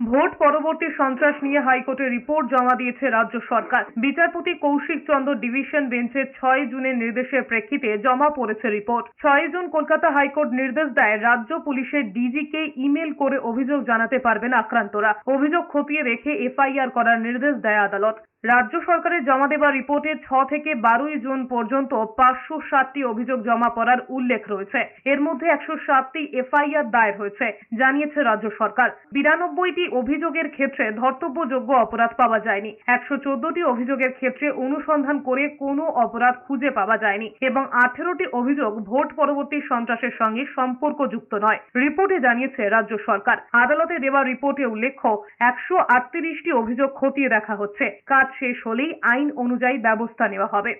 Vote পরবর্তী সন্ত্রাস নিয়ে হাইকোর্টে রিপোর্ট জমা দিয়েছে রাজ্য সরকার। বিচারপতি কৌশিক চন্দ্র ডিভিশন বেঞ্চের ছয় জুনের নির্দেশের প্রেক্ষিতে জমা পড়েছে রিপোর্ট। ছয় জুন কলকাতা হাইকোর্ট নির্দেশ দেয়, রাজ্য পুলিশের ডিজিকে ইমেল করে অভিযোগ জানাতে পারবেন আক্রান্তরা। অভিযোগ খতিয়ে রেখে এফআইআর করার নির্দেশ দেয় আদালত। রাজ্য সরকারের জমা দেওয়া রিপোর্টে ছ থেকে বারোই জুন পর্যন্ত পাঁচশো সাতটি অভিযোগ জমা পড়ার উল্লেখ রয়েছে। এর মধ্যে একশো সাতটি এফআইআর দায়ের হয়েছে, জানিয়েছে রাজ্য সরকার। বিরানব্বইটি অভিযোগের ক্ষেত্রে ধর্তব্যযোগ্য অপরাধ পাওয়া যায়নি। একশো চোদ্দটি অভিযোগের ক্ষেত্রে অনুসন্ধান করে কোনো অপরাধ খুঁজে পাওয়া যায়নি এবং আঠেরোটি অভিযোগ ভোট পরবর্তী সন্ত্রাসের সঙ্গে সম্পর্কযুক্ত নয়, রিপোর্টে জানিয়েছে রাজ্য সরকার। আদালতে দেওয়া রিপোর্টে উল্লেখ্য, একশো আটত্রিশটি অভিযোগ খতিয়ে দেখা হচ্ছে। কাজ শেষ হলেই আইন অনুযায়ী ব্যবস্থা নেওয়া হবে।